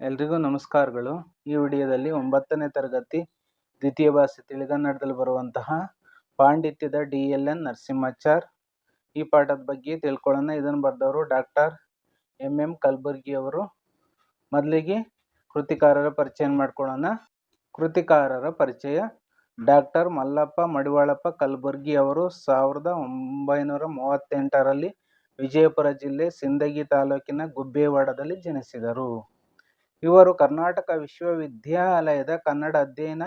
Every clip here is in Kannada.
ಎಲ್ರಿಗೂ ನಮಸ್ಕಾರಗಳು. ಈ ವಿಡಿಯೋದಲ್ಲಿ ಒಂಬತ್ತನೇ ತರಗತಿ ದ್ವಿತೀಯ ಭಾಷೆ ತಿಳಿಗನ್ನಡದಲ್ಲಿ ಬರುವಂತಹ ಪಾಂಡಿತ್ಯದ ಡಿ ಎಲ್ ಎನ್ ನರಸಿಂಹಾಚಾರ್. ಈ ಪಾಠದ ಬಗ್ಗೆ ತಿಳ್ಕೊಳ್ಳೋಣ. ಇದನ್ನು ಬರೆದವರು ಡಾಕ್ಟರ್ ಎಂ ಎಂ ಕಲಬುರ್ಗಿ ಅವರು ಮೊದಲಿಗೆ ಕೃತಿಕಾರರ ಪರಿಚಯ ಮಾಡ್ಕೊಳ್ಳೋಣ. ಕೃತಿಕಾರರ ಪರಿಚಯ ಡಾಕ್ಟರ್ ಮಲ್ಲಪ್ಪ ಮಡಿವಾಳಪ್ಪ ಕಲಬುರ್ಗಿ ಅವರು ಸಾವಿರದ ಒಂಬೈನೂರ ಮೂವತ್ತೆಂಟರಲ್ಲಿ ವಿಜಯಪುರ ಜಿಲ್ಲೆ ಸಿಂದಗಿ ತಾಲೂಕಿನ ಗುಬ್ಬೇವಾಡದಲ್ಲಿ ಜನಿಸಿದರು. ಇವರು ಕರ್ನಾಟಕ ವಿಶ್ವವಿದ್ಯಾಲಯದ ಕನ್ನಡ ಅಧ್ಯಯನ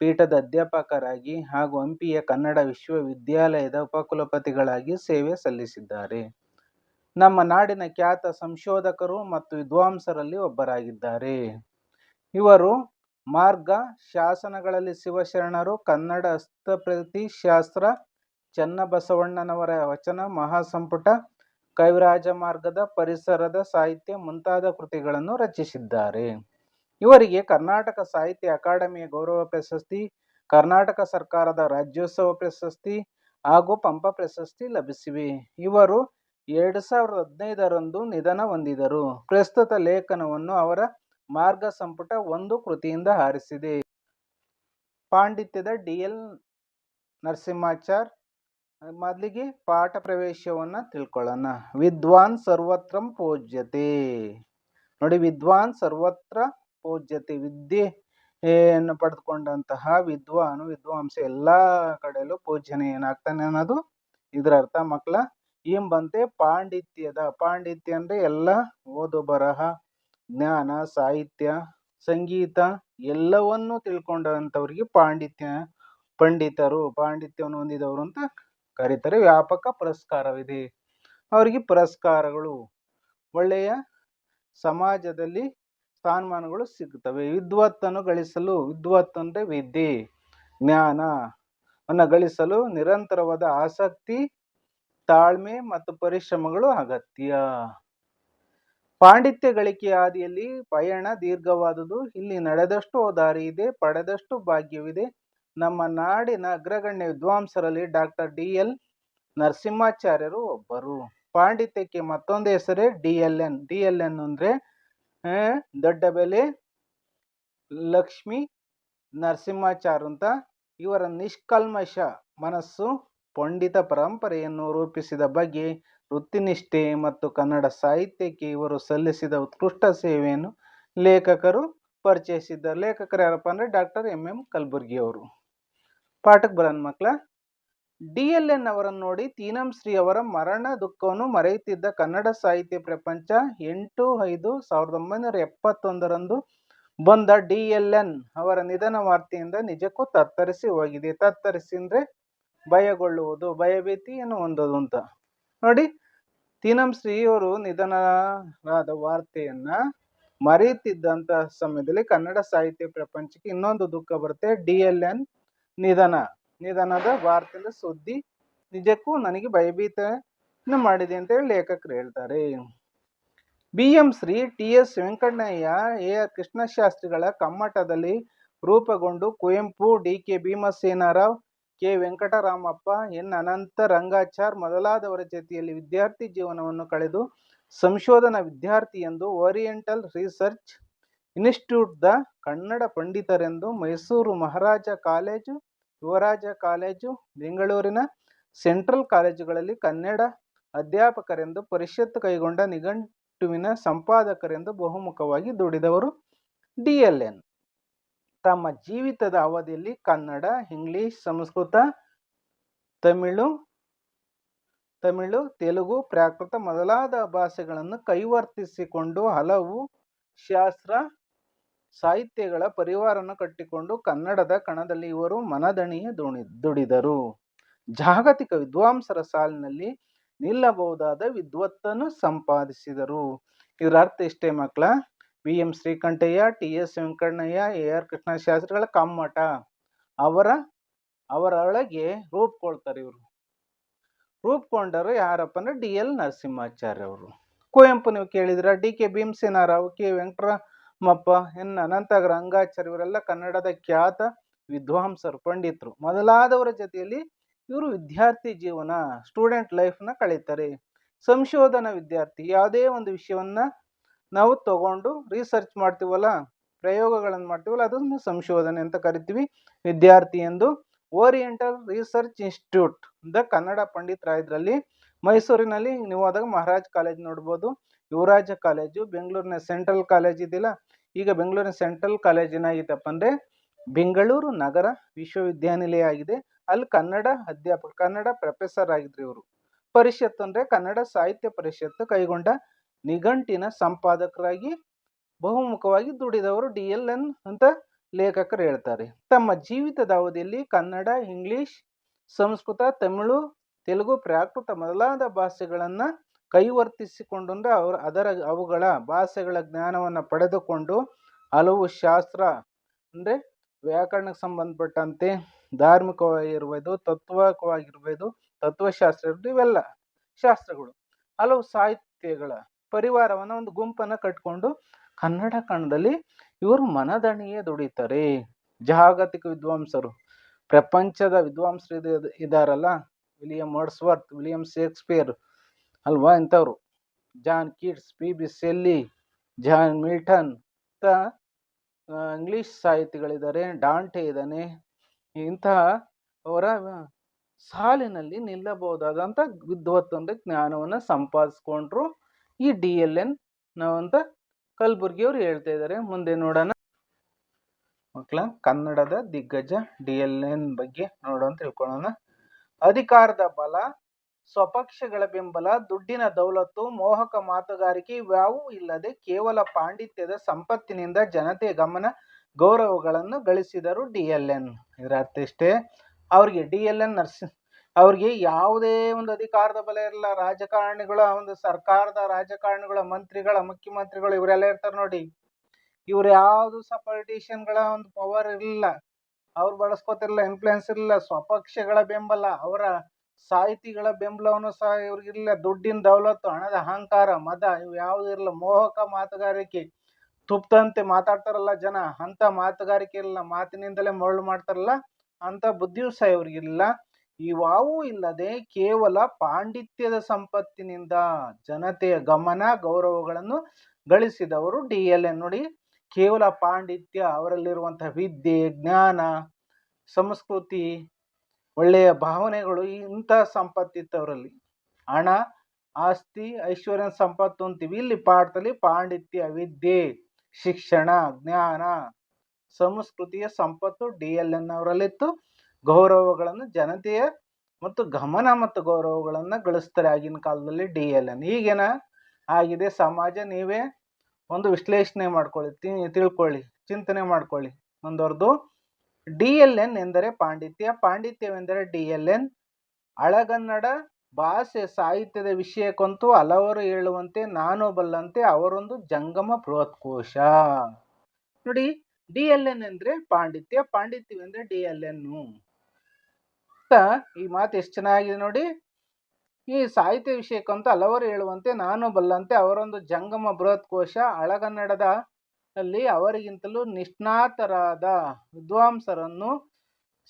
ಪೀಠದ ಅಧ್ಯಾಪಕರಾಗಿ ಹಾಗೂ ಹಂಪಿಯ ಕನ್ನಡ ವಿಶ್ವವಿದ್ಯಾಲಯದ ಉಪಕುಲಪತಿಗಳಾಗಿ ಸೇವೆ ಸಲ್ಲಿಸಿದ್ದಾರೆ. ನಮ್ಮ ನಾಡಿನ ಖ್ಯಾತ ಸಂಶೋಧಕರು ಮತ್ತು ವಿದ್ವಾಂಸರಲ್ಲಿ ಒಬ್ಬರಾಗಿದ್ದಾರೆ. ಇವರು ಮಾರ್ಗ ಶಾಸನಗಳಲ್ಲಿ ಶಿವಶರಣರು, ಕನ್ನಡ ಹಸ್ತಪ್ರತಿ ಶಾಸ್ತ್ರ ಚನ್ನಬಸವಣ್ಣನವರ ವಚನ, ಮಹಾಸಂಪುಟ ಕವಿರಾಜ ಮಾರ್ಗದ ಪರಿಸರದ ಸಾಹಿತ್ಯ ಮುಂತಾದ ಕೃತಿಗಳನ್ನು ರಚಿಸಿದ್ದಾರೆ. ಇವರಿಗೆ ಕರ್ನಾಟಕ ಸಾಹಿತ್ಯ ಅಕಾಡೆಮಿಯ ಗೌರವ ಪ್ರಶಸ್ತಿ, ಕರ್ನಾಟಕ ಸರ್ಕಾರದ ರಾಜ್ಯೋತ್ಸವ ಪ್ರಶಸ್ತಿ ಹಾಗೂ ಪಂಪ ಪ್ರಶಸ್ತಿ ಲಭಿಸಿವೆ. ಇವರು ಎರಡು ಸಾವಿರದ ಹದಿನೈದರಂದು ನಿಧನ ಹೊಂದಿದರು. ಪ್ರಸ್ತುತ ಲೇಖನವನ್ನು ಅವರ ಮಾರ್ಗ ಸಂಪುಟ ಒಂದು ಕೃತಿಯಿಂದ ಹಾರಿಸಿದೆ. ಪಾಂಡಿತ್ಯದ ಡಿ ಎಲ್ ನರಸಿಂಹಾಚಾರ್ ಮೊದಲಿಗೆ ಪಾಠ ಪ್ರವೇಶವನ್ನು ತಿಳ್ಕೊಳ್ಳೋಣ. ವಿದ್ವಾನ್ ಸರ್ವತ್ರ ಪೂಜ್ಯತೆ. ನೋಡಿ, ವಿದ್ವಾನ್ ಸರ್ವತ್ರ ಪೂಜ್ಯತೆ. ವಿದ್ಯೆ ವಿದ್ಯೆಯನ್ನು ಪಡೆದುಕೊಂಡಂತಹ ವಿದ್ವಾನು, ವಿದ್ವಾಂಸ ಎಲ್ಲ ಕಡೆಯಲ್ಲೂ ಪೂಜ್ಯನೆ. ಏನಾಗ್ತಾನೆ ಅನ್ನೋದು ಇದರ ಅರ್ಥ ಮಕ್ಕಳ ಎಂಬಂತೆ ಪಾಂಡಿತ್ಯದ, ಪಾಂಡಿತ್ಯ ಅಂದರೆ ಎಲ್ಲ ಓದು, ಬರಹ, ಜ್ಞಾನ, ಸಾಹಿತ್ಯ, ಸಂಗೀತ ಎಲ್ಲವನ್ನೂ ತಿಳ್ಕೊಂಡಂಥವ್ರಿಗೆ ಪಾಂಡಿತ್ಯ, ಪಂಡಿತರು, ಪಾಂಡಿತ್ಯವನ್ನು ಹೊಂದಿದವರು ಅಂತ ಕರೀತಾರೆ. ವ್ಯಾಪಕ ಪುರಸ್ಕಾರವಿದೆ. ಅವರಿಗೆ ಪುರಸ್ಕಾರಗಳು ಒಳ್ಳೆಯ ಸಮಾಜದಲ್ಲಿ ಸ್ಥಾನಮಾನಗಳು ಸಿಗುತ್ತವೆ. ವಿದ್ವತ್ತನ್ನು ಗಳಿಸಲು ವಿದ್ವತ್ ಅಂದರೆ ವಿದ್ಯೆ, ಜ್ಞಾನ ಅನ್ನು ಗಳಿಸಲು ನಿರಂತರವಾದ ಆಸಕ್ತಿ, ತಾಳ್ಮೆ ಮತ್ತು ಪರಿಶ್ರಮಗಳು ಅಗತ್ಯ. ಪಾಂಡಿತ್ಯ ಗಳಿಕೆಯ ಹಾದಿಯಲ್ಲಿ ಪಯಣ ದೀರ್ಘವಾದುದು. ಇಲ್ಲಿ ನಡೆದಷ್ಟು ದಾರಿ ಇದೆ, ಪಡೆದಷ್ಟು ಭಾಗ್ಯವಿದೆ. ನಮ್ಮ ನಾಡಿನ ಅಗ್ರಗಣ್ಯ ವಿದ್ವಾಂಸರಲ್ಲಿ ಡಾಕ್ಟರ್ ಡಿ ಎಲ್ ನರಸಿಂಹಾಚಾರ್ಯರು ಒಬ್ಬರು. ಪಾಂಡಿತ್ಯಕ್ಕೆ ಮತ್ತೊಂದು ಹೆಸರೇ D L N D L N ಅಂದರೆ ದೊಡ್ಡ ಬೆಲೆ, ಲಕ್ಷ್ಮಿ ನರಸಿಂಹಾಚಾರ್ ಅಂತ ಇವರ ನಿಷ್ಕಲ್ಮಶ ಮನಸ್ಸು, ಪಂಡಿತ ಪರಂಪರೆಯನ್ನು ರೂಪಿಸಿದ ಬಗ್ಗೆ ವೃತ್ತಿನಿಷ್ಠೆ ಮತ್ತು ಕನ್ನಡ ಸಾಹಿತ್ಯಕ್ಕೆ ಇವರು ಸಲ್ಲಿಸಿದ ಉತ್ಕೃಷ್ಟ ಸೇವೆಯನ್ನು ಲೇಖಕರು ಪರಿಚಯಿಸಿದ್ದಾರೆ ಲೇಖಕರು ಯಾರಪ್ಪ ಅಂದರೆ, ಡಾಕ್ಟರ್ ಎಂ ಎಂ ಕಲಬುರ್ಗಿ ಅವರು ಪಾಠಕ್ಕೆ ಬರೋಣ ಮಕ್ಕಳ ಡಿ ಎಲ್ ಎನ್ ಅವರನ್ನು ನೋಡಿ ತೀನಂ ಶ್ರೀ ಅವರ ಮರಣ ದುಃಖವನ್ನು ಮರೆಯುತ್ತಿದ್ದ ಕನ್ನಡ ಸಾಹಿತ್ಯ ಪ್ರಪಂಚ ಎಂಟು ಐದು ಸಾವಿರದ ಒಂಬೈನೂರ ಎಪ್ಪತ್ತೊಂದರಂದು ಬಂದ ಡಿ ಎಲ್ ಎನ್ ಅವರ ನಿಧನ ವಾರ್ತೆಯಿಂದ ನಿಜಕ್ಕೂ ತತ್ತರಿಸಿ ಹೋಗಿದೆ. ತತ್ತರಿಸಿ ಅಂದರೆ ಭಯಗೊಳ್ಳುವುದು ಭಯಭೀತಿಯನ್ನು ಹೊಂದೋದು ಅಂತ. ನೋಡಿ, ತೀನಂ ಶ್ರೀ ಅವರು ನಿಧನರಾದ ವಾರ್ತೆಯನ್ನ ಮರೆಯುತ್ತಿದ್ದಂಥ ಸಮಯದಲ್ಲಿ ಕನ್ನಡ ಸಾಹಿತ್ಯ ಪ್ರಪಂಚಕ್ಕೆ ಇನ್ನೊಂದು ದುಃಖ ಬರುತ್ತೆ. ಡಿ ಎಲ್ ಎನ್ ನಿಧನ. ನಿಧನದ ಭಾರತದ ಸುದ್ದಿ ನಿಜಕ್ಕೂ ನನಗೆ ಭಯಭೀತ ಮಾಡಿದೆ ಅಂತೇಳಿ ಲೇಖಕರು ಹೇಳ್ತಾರೆ. B M Shri T S Venkannaiah, A R ಕೃಷ್ಣಶಾಸ್ತ್ರಿಗಳ ಕಮ್ಮಟದಲ್ಲಿ ರೂಪುಗೊಂಡು Kuvempu, D K Bhimasenarao, K Venkataramappa, N Ananta Rangachar ಮೊದಲಾದವರ ಜೊತೆಯಲ್ಲಿ ವಿದ್ಯಾರ್ಥಿ ಜೀವನವನ್ನು ಕಳೆದು ಸಂಶೋಧನಾ ವಿದ್ಯಾರ್ಥಿ ಎಂದು ಓರಿಯೆಂಟಲ್ ರಿಸರ್ಚ್ ದ ಕನ್ನಡ ಪಂಡಿತರೆಂದು ಮೈಸೂರು ಮಹಾರಾಜ ಕಾಲೇಜು ಯುವರಾಜ ಕಾಲೇಜು ಬೆಂಗಳೂರಿನ ಸೆಂಟ್ರಲ್ ಕಾಲೇಜುಗಳಲ್ಲಿ ಕನ್ನಡ ಅಧ್ಯಾಪಕರೆಂದು ಪರಿಷತ್ತು ಕೈಗೊಂಡ ನಿಘಂಟುವಿನ ಸಂಪಾದಕರೆಂದು ಬಹುಮುಖವಾಗಿ ದುಡಿದವರು ಡಿ ಎಲ್ ಎನ್. ತಮ್ಮ ಜೀವಿತದ ಅವಧಿಯಲ್ಲಿ ಕನ್ನಡ, ಇಂಗ್ಲಿಷ್, ಸಂಸ್ಕೃತ, ತಮಿಳು ತಮಿಳು, ತೆಲುಗು, ಪ್ರಾಕೃತ ಮೊದಲಾದ ಭಾಷೆಗಳನ್ನು ಕೈವರ್ತಿಸಿಕೊಂಡು ಹಲವು ಶಾಸ್ತ್ರ ಸಾಹಿತ್ಯಗಳ ಪರಿವಾರವನ್ನು ಕಟ್ಟಿಕೊಂಡು ಕನ್ನಡದ ಕಣದಲ್ಲಿ ಇವರು ಮನದಣಿಯ ದುಣಿ, ದುಡಿದರು. ಜಾಗತಿಕ ವಿದ್ವಾಂಸರ ಸಾಲಿನಲ್ಲಿ ನಿಲ್ಲಬಹುದಾದ ವಿದ್ವತ್ತನ್ನು ಸಂಪಾದಿಸಿದರು. ಇದರ ಅರ್ಥ ಇಷ್ಟೇ ಮಕ್ಕಳ, V. M. Srikantaiah, T. S. Venkannaiah, A. R. ಕೃಷ್ಣಶಾಸ್ತ್ರಿಗಳ ಕಮ್ಮಟ. ಅವರ ಅವರೊಳಗೆ ರೂಪುಕೊಳ್ತಾರೆ ಇವರು. ರೂಪ್ಕೊಂಡರು ಯಾರಪ್ಪ ಅಂದ್ರೆ ಡಿ. ಎಲ್. ನರಸಿಂಹಾಚಾರ್ಯ ಅವರು ಕುವೆಂಪು ನೀವು ಕೇಳಿದ್ರ? D. K. Bhimasena Rao, K. Venkataramappa N Anantha Rangacharya ಇವರೆಲ್ಲ ಕನ್ನಡದ ಖ್ಯಾತ ವಿದ್ವಾಂಸರು, ಪಂಡಿತರು. ಮೊದಲಾದವರ ಜೊತೆಯಲ್ಲಿ ಇವರು ವಿದ್ಯಾರ್ಥಿ ಜೀವನ ಸ್ಟೂಡೆಂಟ್ ಲೈಫ್ನ ಕಳೀತಾರೆ. ಸಂಶೋಧನಾ ವಿದ್ಯಾರ್ಥಿ, ಯಾವುದೇ ಒಂದು ವಿಷಯವನ್ನ ನಾವು ತಗೊಂಡು ರಿಸರ್ಚ್ ಮಾಡ್ತೀವಲ್ಲ, ಪ್ರಯೋಗಗಳನ್ನು ಮಾಡ್ತೀವಲ್ಲ ಅದನ್ನು ಸಂಶೋಧನೆ ಅಂತ ಕರಿತೀವಿ. ವಿದ್ಯಾರ್ಥಿ ಎಂದು ಓರಿಯೆಂಟಲ್ ರಿಸರ್ಚ್ ಇನ್ಸ್ಟಿಟ್ಯೂಟ್ ದ ಕನ್ನಡ ಪಂಡಿತರಾಯದ್ರಲ್ಲಿ ಮೈಸೂರಿನಲ್ಲಿ ನೀವು ಹೋದಾಗ ಮಹಾರಾಜ್ ಕಾಲೇಜ್ ನೋಡ್ಬೋದು. ಯುವರಾಜ ಕಾಲೇಜು, ಬೆಂಗಳೂರಿನ ಸೆಂಟ್ರಲ್ ಕಾಲೇಜ್ ಇದೆಯಲ್ಲ ಈಗ ಬೆಂಗಳೂರಿನ ಸೆಂಟ್ರಲ್ ಕಾಲೇಜ್ ಏನಾಗಿತ್ತಪ್ಪ ಅಂದರೆ ಬೆಂಗಳೂರು ನಗರ ವಿಶ್ವವಿದ್ಯಾನಿಲಯ ಆಗಿದೆ. ಅಲ್ಲಿ ಕನ್ನಡ ಅಧ್ಯಾಪಕ, ಕನ್ನಡ ಪ್ರೊಫೆಸರ್ ಆಗಿದ್ರು ಇವರು. ಪರಿಷತ್ ಅಂದರೆ ಕನ್ನಡ ಸಾಹಿತ್ಯ ಪರಿಷತ್ತು ಕೈಗೊಂಡ ನಿಘಂಟಿನ ಸಂಪಾದಕರಾಗಿ ಬಹುಮುಖವಾಗಿ ದುಡಿದವರು ಡಿ ಎಲ್ ಎನ್ ಅಂತ ಲೇಖಕರು ಹೇಳ್ತಾರೆ. ತಮ್ಮ ಜೀವಿತದ ಅವಧಿಯಲ್ಲಿ ಕನ್ನಡ, ಇಂಗ್ಲಿಷ್, ಸಂಸ್ಕೃತ, ತಮಿಳು, ತೆಲುಗು, ಪ್ರಾಕೃತ ಮೊದಲಾದ ಭಾಷೆಗಳನ್ನು ಕೈವರ್ತಿಸಿಕೊಂಡು ಅವರು ಅದರ ಅವುಗಳ ಭಾಷೆಗಳ ಜ್ಞಾನವನ್ನು ಪಡೆದುಕೊಂಡು ಹಲವು ಶಾಸ್ತ್ರ ಅಂದರೆ ವ್ಯಾಕರಣಕ್ಕೆ ಸಂಬಂಧಪಟ್ಟಂತೆ ಧಾರ್ಮಿಕವಾಗಿರ್ಬೋದು, ತತ್ವಕವಾಗಿರ್ಬೋದು ತತ್ವಶಾಸ್ತ್ರ ಇವೆಲ್ಲ ಶಾಸ್ತ್ರಗಳು. ಹಲವು ಸಾಹಿತ್ಯಗಳ ಪರಿವಾರವನ್ನು ಒಂದು ಗುಂಪನ್ನು ಕಟ್ಕೊಂಡು ಕನ್ನಡ ಕಣದಲ್ಲಿ ಇವರು ಮನದಣಿಯೇ ದುಡಿತಾರೆ. ಜಾಗತಿಕ ವಿದ್ವಾಂಸರು, ಪ್ರಪಂಚದ ವಿದ್ವಾಂಸರು ಇದು, ಇದಾರಲ್ಲ, ವಿಲಿಯಂ ವರ್ಡ್ಸ್ವರ್ತ್, ವಿಲಿಯಂ ಶೇಕ್ಸ್ಪಿಯರ್. ಅಲ್ವಾ ಇಂಥವ್ರು? John Keats, P B Shelley, John Milton ಅಂತ ಇಂಗ್ಲಿಷ್ ಸಾಹಿತಿಗಳಿದ್ದಾರೆ, ಡಾಂಟೆ ಇದ್ದಾನೆ. ಇಂತಹ ಅವರ ಸಾಲಿನಲ್ಲಿ ನಿಲ್ಲಬಹುದಾದಂಥ ವಿದ್ವತ್ತೊಂದು ಜ್ಞಾನವನ್ನು ಸಂಪಾದಿಸ್ಕೊಂಡ್ರು ಈ ಡಿ ಎಲ್ ಎನ್ ನಾವಂತ ಕಲಬುರ್ಗಿಯವರು ಹೇಳ್ತಾ ಇದ್ದಾರೆ. ಮುಂದೆ ನೋಡೋಣ. ಮಕ್ಕಳ ಕನ್ನಡದ ದಿಗ್ಗಜ ಡಿ ಎಲ್ ಎನ್ ಬಗ್ಗೆ ನೋಡೋಣ ತಿಳ್ಕೊಳ್ಳೋಣ. ಅಧಿಕಾರದ ಬಲ ಸ್ವಪಕ್ಷಗಳ ಬೆಂಬಲ, ದುಡ್ಡಿನ ದೌಲತ್ತು, ಮೋಹಕ ಮಾತುಗಾರಿಕೆ ಇವ್ಯಾವೂ ಇಲ್ಲದೆ ಕೇವಲ ಪಾಂಡಿತ್ಯದ ಸಂಪತ್ತಿನಿಂದ ಜನತೆ ಗಮನ ಗೌರವಗಳನ್ನು ಗಳಿಸಿದರು ಡಿ ಎಲ್ ಎನ್. ಇದರ ಅರ್ಥ ಇಷ್ಟೇ? ಅವ್ರಿಗೆ ಡಿ ಎಲ್ ಎನ್ ನರ್ಸಿ, ಅವ್ರಿಗೆ ಯಾವುದೇ ಒಂದು ಅಧಿಕಾರದ ಬಲ ಇರಲ್ಲ. ರಾಜಕಾರಣಿಗಳ ಒಂದು ಸರ್ಕಾರದ ರಾಜಕಾರಣಿಗಳ ಮಂತ್ರಿಗಳ, ಮುಖ್ಯಮಂತ್ರಿಗಳು ಇವರೆಲ್ಲ ಇರ್ತಾರೆ ನೋಡಿ. ಇವ್ರು ಯಾವುದು ಸಹ ಪೊಲಿಟಿಷಿಯನ್ಗಳ ಒಂದು ಪವರ್ ಇರಲಿಲ್ಲ. ಅವ್ರು ಬಳಸ್ಕೋತಿರಲಿಲ್ಲ ಇನ್ಫ್ಲುಯೆನ್ಸ್ ಇರಲಿಲ್ಲ. ಸ್ವಪಕ್ಷಗಳ ಬೆಂಬಲ, ಅವರ ಸಾಹಿತಿಗಳ ಬೆಂಬಲವನ್ನು ಸಹ ಇವ್ರಿಗಿರಲಿಲ್ಲ. ದುಡ್ಡಿನ ದೌಲತ್ತು, ಹಣದ ಅಹಂಕಾರ, ಮದ ಇವು ಯಾವುದೂ ಇರಲಿಲ್ಲ. ಮೋಹಕ ಮಾತುಗಾರಿಕೆ ತುಪ್ತಂತೆ ಮಾತಾಡ್ತಾರಲ್ಲ ಜನ. ಅಂಥ ಮಾತುಗಾರಿಕೆ ಇಲ್ಲ ಮಾತಿನಿಂದಲೇ ಮರಳು ಮಾಡ್ತಾರಲ್ಲ. ಅಂಥ ಬುದ್ಧಿಯೂ ಸಹ ಇವ್ರಿಗಿಲ್ಲ ಇವಾವೂ ಇಲ್ಲದೆ ಕೇವಲ ಪಾಂಡಿತ್ಯದ ಸಂಪತ್ತಿನಿಂದ ಜನತೆಯ ಗಮನ, ಗೌರವಗಳನ್ನು ಗಳಿಸಿದವರು ಡಿ ಎಲ್ ಎನ್. ನೋಡಿ, ಕೇವಲ ಪಾಂಡಿತ್ಯ ಅವರಲ್ಲಿರುವಂತಹ ವಿದ್ಯೆ, ಜ್ಞಾನ, ಸಂಸ್ಕೃತಿ ಒಳ್ಳೆಯ ಭಾವನೆಗಳು ಇಂಥ ಸಂಪತ್ತಿತ್ತವರಲ್ಲಿ ಹಣ, ಆಸ್ತಿ ಐಶ್ವರ್ಯ ಸಂಪತ್ತು ಅಂತೀವಿ. ಇಲ್ಲಿ ಪಾಠದಲ್ಲಿ ಪಾಂಡಿತ್ಯ, ವಿದ್ಯೆ, ಶಿಕ್ಷಣ, ಜ್ಞಾನ, ಸಂಸ್ಕೃತಿಯ ಸಂಪತ್ತು, ಡಿ ಎಲ್ ಎನ್ ಅವರಲ್ಲಿತ್ತು. ಗೌರವಗಳನ್ನು ಜನತೆಯ ಮತ್ತು ಗಮನ ಮತ್ತು ಗೌರವಗಳನ್ನು ಗಳಿಸ್ತಾರೆ ಆಗಿನ ಕಾಲದಲ್ಲಿ ಡಿ ಎಲ್ ಎನ್. ಈಗೇನ ಆಗಿದೆ ಸಮಾಜ, ನೀವೇ ಒಂದು ವಿಶ್ಲೇಷಣೆ ಮಾಡ್ಕೊಳ್ಳಿ ತಿಳ್ಕೊಳ್ಳಿ, ಚಿಂತನೆ ಮಾಡ್ಕೊಳ್ಳಿ. ಮುಂದುವರೆದು ಡಿ ಎಲ್ ಎನ್ ಎಂದರೆ ಪಾಂಡಿತ್ಯ. ಪಾಂಡಿತ್ಯವೆಂದರೆ ಡಿ ಎಲ್ ಎನ್. ಹಳಗನ್ನಡ ಭಾಷೆ ಸಾಹಿತ್ಯದ ವಿಷಯಕ್ಕಂತೂ ಹಲವರು ಹೇಳುವಂತೆ, ನಾನು ಬಲ್ಲಂತೆ ಅವರೊಂದು ಜಂಗಮ ಬೃಹತ್ಕೋಶ. ನೋಡಿ, ಡಿ ಎಲ್ ಎನ್ ಅಂದರೆ ಪಾಂಡಿತ್ಯ, ಪಾಂಡಿತ್ಯವೆಂದರೆ ಡಿ ಎಲ್ ಎನ್ನು ಈ ಮಾತು ಎಷ್ಟು ಚೆನ್ನಾಗಿದೆ ನೋಡಿ. ಈ ಸಾಹಿತ್ಯ ವಿಷಯಕ್ಕಂತೂ ಹಲವರು ಹೇಳುವಂತೆ, ನಾನು ಬಲ್ಲಂತೆ ಅವರೊಂದು ಜಂಗಮ ಬೃಹತ್ಕೋಶ. ಹಳಗನ್ನಡದ ಅಲ್ಲಿ ಅವರಿಗಿಂತಲೂ ನಿಷ್ಣಾತರಾದ ವಿದ್ವಾಂಸರನ್ನು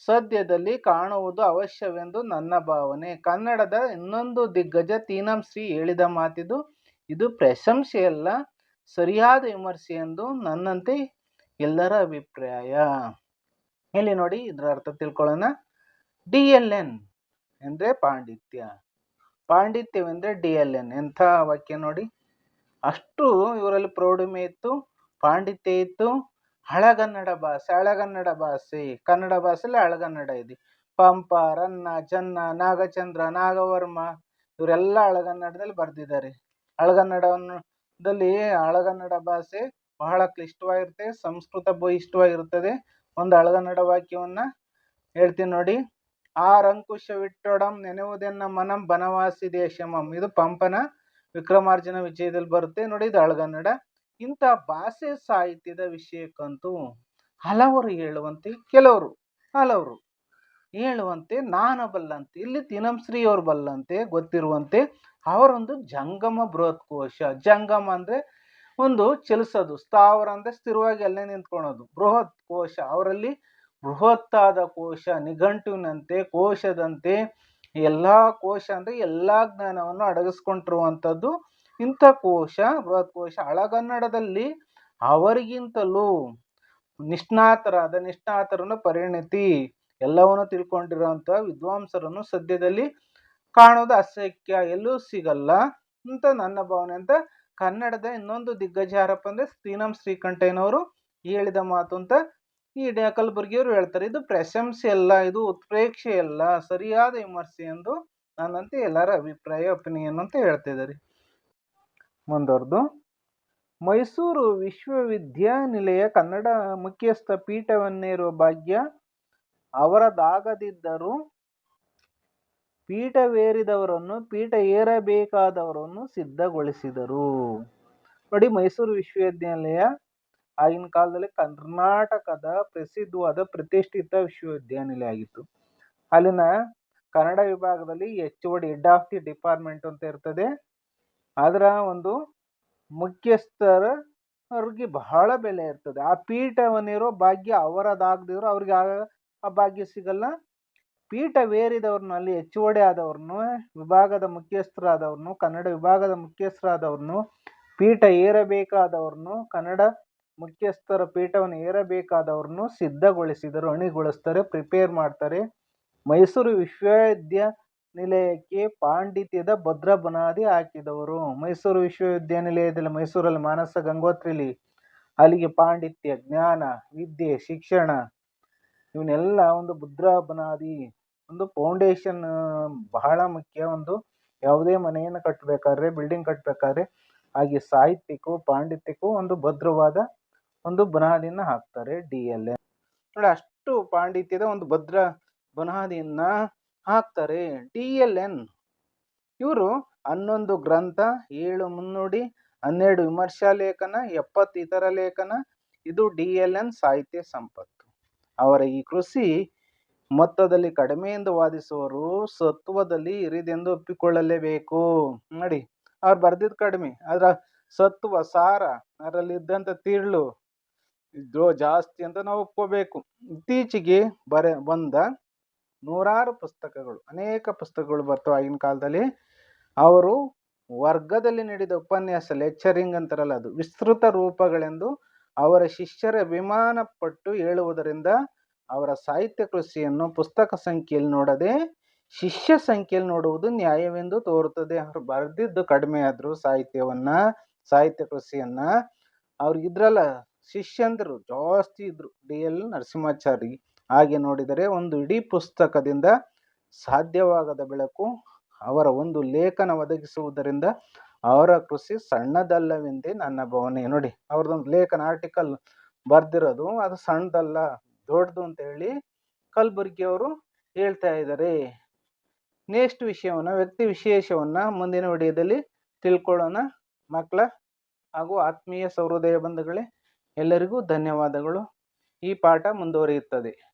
ಸದ್ಯದಲ್ಲಿ ಕಾಣುವುದು ಅವಶ್ಯವೆಂದು ನನ್ನ ಭಾವನೆ. ಕನ್ನಡದ ಇನ್ನೊಂದು ದಿಗ್ಗಜ ತೀನಂ ಶ್ರೀ ಹೇಳಿದ ಮಾತಿದು, ಇದು ಪ್ರಶಂಸೆಯಲ್ಲ, ಸರಿಯಾದ ವಿಮರ್ಶೆ ಎಂದು ನನ್ನಂತೆ ಎಲ್ಲರ ಅಭಿಪ್ರಾಯ. ಇಲ್ಲಿ ನೋಡಿ, ಇದರ ಅರ್ಥ ತಿಳ್ಕೊಳ್ಳೋಣ. ಡಿ ಎಲ್ ಎನ್ ಅಂದರೆ ಪಾಂಡಿತ್ಯ. ಪಾಂಡಿತ್ಯವೆಂದರೆ ಡಿ ಎಲ್ ಎನ್ ಎಂಥ ವಾಕ್ಯ ನೋಡಿ. ಅಷ್ಟು ಇವರಲ್ಲಿ ಪ್ರೌಢಿಮೆ ಇತ್ತು. ಪಾಂಡಿತ್ಯ ಇತ್ತು ಹಳಗನ್ನಡ ಭಾಷೆ ಹಳಗನ್ನಡ ಭಾಷೆ, ಕನ್ನಡ ಭಾಷೆಯಲ್ಲಿ ಹಳಗನ್ನಡ ಇದೆ. ಪಂಪ, ರನ್ನ, ಚನ್ನ, ನಾಗಚಂದ್ರ, ನಾಗವರ್ಮ ಇವರೆಲ್ಲ ಹಳಗನ್ನಡದಲ್ಲಿ ಬರೆದಿದ್ದಾರೆ. ಹಳಗನ್ನಡವನ್ನು ದಲ್ಲಿ ಹಳಗನ್ನಡ ಭಾಷೆ ಬಹಳ ಕ್ಲಿಷ್ಟವಾಗಿರುತ್ತೆ, ಸಂಸ್ಕೃತ ಇಷ್ಟವಾಗಿರುತ್ತದೆ ಒಂದು ಹಳಗನ್ನಡ ವಾಕ್ಯವನ್ನ ಹೇಳ್ತೀನಿ ನೋಡಿ. ಆರಂಕುಶವಿಟ್ಟೊಡಂ ನೆನೆಯುವುದೆನ್ನ ಮನಂ ಬನವಾಸಿ ದೇಶಮಂ ಇದು ಪಂಪನ ವಿಕ್ರಮಾರ್ಜುನ ವಿಜಯದಲ್ಲಿ ಬರುತ್ತೆ. ನೋಡಿ, ಇದು ಹಳಗನ್ನಡ. ಇಂಥ ಭಾಷೆ ಸಾಹಿತ್ಯದ ವಿಷಯಕ್ಕಂತೂ ಹಲವರು ಹೇಳುವಂತೆ ಕೆಲವರು, ಹಲವರು ಹೇಳುವಂತೆ ನಾನು ಬಲ್ಲಂತೆ, ಇಲ್ಲಿ ತಿನಂಶ್ರೀ ಅವರು ಬಲ್ಲಂತೆ ಗೊತ್ತಿರುವಂತೆ ಅವರೊಂದು ಜಂಗಮ ಬೃಹತ್ ಕೋಶ ಜಂಗಮ ಅಂದರೆ ಒಂದು ಚಲಿಸೋದು, ಸ್ಥಾವರ ಅಂದರೆ ಸ್ಥಿರವಾಗಿ ಅಲ್ಲೇ ನಿಂತ್ಕೊಳೋದು. ಬೃಹತ್ ಕೋಶ ಅವರಲ್ಲಿ ಬೃಹತ್ತಾದ ಕೋಶ, ನಿಘಂಟುವಿನಂತೆ, ಕೋಶದಂತೆ, ಎಲ್ಲ ಕೋಶ ಅಂದರೆ ಎಲ್ಲ ಜ್ಞಾನವನ್ನು ಅಡಗಿಸ್ಕೊಂಡಿರುವಂಥದ್ದು ಇಂಥ ಕೋಶ ಬೃಹತ್ ಕೋಶ ಹಳಗನ್ನಡದಲ್ಲಿ ಅವರಿಗಿಂತಲೂ ನಿಷ್ಣಾತರಾದ, ನಿಷ್ಣಾತರನ್ನು ಪರಿಣತಿ ಎಲ್ಲವನ್ನು ತಿಳ್ಕೊಂಡಿರುವಂಥ ವಿದ್ವಾಂಸರನ್ನು ಸದ್ಯದಲ್ಲಿ ಕಾಣೋದು ಅಸಖ್ಯ, ಎಲ್ಲೂ ಸಿಗಲ್ಲ ಅಂತ ನನ್ನ ಭಾವನೆ. ಅಂತ ಕನ್ನಡದ ಇನ್ನೊಂದು ದಿಗ್ಗಜ ಯಾರಪ್ಪ ಅಂದರೆ ಶ್ರೀನಂ ಶ್ರೀಕಂಠಯ್ಯನವರು ಹೇಳಿದ ಮಾತು ಅಂತ ಈ ಕಲಬುರ್ಗಿಯವರು ಹೇಳ್ತಾರೆ. ಇದು ಪ್ರಶಂಸೆ ಅಲ್ಲ, ಇದು ಉತ್ಪ್ರೇಕ್ಷೆ ಅಲ್ಲ, ಸರಿಯಾದ ವಿಮರ್ಶೆ ಎಂದು ನನ್ನಂತೆ ಎಲ್ಲರ ಅಭಿಪ್ರಾಯ, ಒಪಿನಿಯನ್ ಅಂತ ಹೇಳ್ತಿದ್ದಾರೆ ಮುಂದುವರೆದು. ಮೈಸೂರು ವಿಶ್ವವಿದ್ಯಾನಿಲಯ ಕನ್ನಡ ಮುಖ್ಯಸ್ಥ ಪೀಠವನ್ನೇರುವ ಭಾಗ್ಯ ಅವರದಾಗದಿದ್ದರೂ ಪೀಠವೇರಿದವರನ್ನು, ಪೀಠ ಏರಬೇಕಾದವರನ್ನು ಸಿದ್ಧಗೊಳಿಸಿದರು. ನೋಡಿ, ಮೈಸೂರು ವಿಶ್ವವಿದ್ಯಾನಿಲಯ ಆಗಿನ ಕಾಲದಲ್ಲಿ ಕರ್ನಾಟಕದ ಪ್ರಸಿದ್ಧವಾದ ಪ್ರತಿಷ್ಠಿತ ವಿಶ್ವವಿದ್ಯಾನಿಲಯ ಆಗಿತ್ತು. ಅಲ್ಲಿನ ಕನ್ನಡ ವಿಭಾಗದಲ್ಲಿ H O D head of the department ಅಂತ ಇರ್ತದೆ. ಅದರ ಒಂದು ಮುಖ್ಯಸ್ಥರ ಅವ್ರಿಗೆ ಬಹಳ ಬೆಲೆ ಇರ್ತದೆ. ಆ ಪೀಠವನ್ನಿರೋ ಭಾಗ್ಯ ಅವರದಾಗದಿರೋ ಅವ್ರಿಗೆ ಆ ಭಾಗ್ಯ ಸಿಗಲ್ಲ. ಪೀಠವೇರಿದವ್ರನ್ನ ಅಲ್ಲಿ ಎಚ್ ಒ ಡಿ ಆದವ್ರನ್ನು, ವಿಭಾಗದ ಮುಖ್ಯಸ್ಥರಾದವ್ರನ್ನು, ಕನ್ನಡ ವಿಭಾಗದ ಮುಖ್ಯಸ್ಥರಾದವ್ರನ್ನು, ಪೀಠ ಏರಬೇಕಾದವ್ರನ್ನು, ಕನ್ನಡ ಮುಖ್ಯಸ್ಥರ ಪೀಠವನ್ನು ಏರಬೇಕಾದವ್ರನ್ನು ಸಿದ್ಧಗೊಳಿಸಿದರು, ಅಣಿಗೊಳಿಸ್ತಾರೆ, ಪ್ರಿಪೇರ್ ಮಾಡ್ತಾರೆ. ಮೈಸೂರು ವಿಶ್ವವಿದ್ಯಾನಿಲಯಕ್ಕೆ ಪಾಂಡಿತ್ಯದ ಭದ್ರ ಬುನಾದಿ ಹಾಕಿದವರು. ಮೈಸೂರು ವಿಶ್ವವಿದ್ಯಾನಿಲಯದಲ್ಲಿ ಮೈಸೂರಲ್ಲಿ ಮಾನಸ ಗಂಗೋತ್ರಿಲಿ, ಅಲ್ಲಿಗೆ ಪಾಂಡಿತ್ಯ, ಜ್ಞಾನ, ವಿದ್ಯೆ, ಶಿಕ್ಷಣ, ಇವನ್ನೆಲ್ಲ ಒಂದು ಭದ್ರ ಬುನಾದಿ ಒಂದು ಫೌಂಡೇಶನ್ ಬಹಳ ಮುಖ್ಯ ಒಂದು ಯಾವುದೇ ಮನೆಯನ್ನು ಕಟ್ಟಬೇಕಾದ್ರೆ ಬಿಲ್ಡಿಂಗ್ ಕಟ್ಟಬೇಕಾದ್ರೆ, ಹಾಗೆ ಸಾಹಿತ್ಯಕ್ಕೂ ಪಾಂಡಿತ್ಯಕ್ಕೂ ಒಂದು ಭದ್ರವಾದ ಒಂದು ಬುನಾದಿಯನ್ನು ಹಾಕ್ತಾರೆ ಡಿ ಎಲ್ ಎ ನೋಡಿ, ಅಷ್ಟು ಪಾಂಡಿತ್ಯದ ಒಂದು ಭದ್ರ ಬುನಾದಿಯನ್ನ ಹಾಕ್ತಾರೆ ಟಿ ಎಲ್ ಎನ್. ಇವರು ಹನ್ನೊಂದು ಗ್ರಂಥ, ಏಳು ಮುನ್ನುಡಿ, ಹನ್ನೆರಡು ವಿಮರ್ಶಾ ಲೇಖನ ಎಪ್ಪತ್ತು ಇತರ ಲೇಖನ, ಇದು ಡಿ ಎಲ್ ಎನ್ ಸಾಹಿತ್ಯ ಸಂಪತ್ತು. ಅವರ ಈ ಕೃಷಿ ಮೊತ್ತದಲ್ಲಿ ಕಡಿಮೆ ಎಂದು ವಾದಿಸುವರು ಸತ್ವದಲ್ಲಿ ಹಿರಿದೆಂದು ಒಪ್ಪಿಕೊಳ್ಳಲೇಬೇಕು. ನೋಡಿ, ಅವ್ರು ಬರ್ದಿದ್ದು ಕಡಿಮೆ ಅದರ ಸತ್ವ, ಸಾರ ಅದರಲ್ಲಿ ಇದ್ದಂಥ ತಿರುಳು ಇದು ಜಾಸ್ತಿ ಅಂತ ನಾವು ಒಪ್ಕೋಬೇಕು. ಇತ್ತೀಚೆಗೆ ಬರೆ ಬಂದ ನೂರಾರು ಪುಸ್ತಕಗಳು, ಅನೇಕ ಪುಸ್ತಕಗಳು ಬರ್ತವೆ ಆಗಿನ ಕಾಲದಲ್ಲಿ. ಅವರು ವರ್ಗದಲ್ಲಿ ನೀಡಿದ ಉಪನ್ಯಾಸ ಲೆಕ್ಚರಿಂಗ್ ಅಂತಾರಲ್ಲ ಅದು, ವಿಸ್ತೃತ ರೂಪಗಳೆಂದು ಅವರ ಶಿಷ್ಯರ ಅಭಿಮಾನ ಪಟ್ಟು ಹೇಳುವುದರಿಂದ ಅವರ ಸಾಹಿತ್ಯ ಕೃಷಿಯನ್ನು ಪುಸ್ತಕ ಸಂಖ್ಯೆಯಲ್ಲಿ ನೋಡದೆ ಶಿಷ್ಯ ಸಂಖ್ಯೆಯಲ್ಲಿ ನೋಡುವುದು ನ್ಯಾಯವೆಂದು ತೋರುತ್ತದೆ. ಅವರು ಬರೆದಿದ್ದು ಕಡಿಮೆ ಆದರೂ ಸಾಹಿತ್ಯವನ್ನ, ಸಾಹಿತ್ಯ ಕೃಷಿಯನ್ನ. ಅವ್ರಿಗಿದ್ರಲ್ಲ ಶಿಷ್ಯಂದರು ಜಾಸ್ತಿ ಇದ್ರು, ಡಿ ಎಲ್ ನರಸಿಂಹಾಚಾರಿ ಹಾಗೆ ನೋಡಿದರೆ ಒಂದು ಇಡೀ ಪುಸ್ತಕದಿಂದ ಸಾಧ್ಯವಾಗದ ಬೆಳಕು ಅವರ ಒಂದು ಲೇಖನ ಒದಗಿಸುವುದರಿಂದ ಅವರ ಕೃಷಿ ಸಣ್ಣದಲ್ಲವೆಂದೇ ನನ್ನ ಭಾವನೆ. ನೋಡಿ, ಅವ್ರದ್ದೊಂದು ಲೇಖನ ಆರ್ಟಿಕಲ್ ಬರ್ದಿರೋದು, ಅದು ಸಣ್ಣದಲ್ಲ, ದೊಡ್ಡದು ಅಂತ ಹೇಳಿ ಕಲಬುರ್ಗಿಯವರು ಹೇಳ್ತಾ ಇದ್ದಾರೆ. ನೆಕ್ಸ್ಟ್ ವಿಷಯವನ್ನು, ವ್ಯಕ್ತಿ ವಿಶೇಷವನ್ನ ಮುಂದಿನ ವಿಡಿಯೋದಲ್ಲಿ ತಿಳ್ಕೊಳ್ಳೋಣ. ಮಕ್ಕಳ ಹಾಗೂ ಆತ್ಮೀಯ ಸಹೃದಯ ಬಂಧುಗಳೇ, ಎಲ್ಲರಿಗೂ ಧನ್ಯವಾದಗಳು. ಈ ಪಾಠ ಮುಂದುವರಿಯುತ್ತದೆ.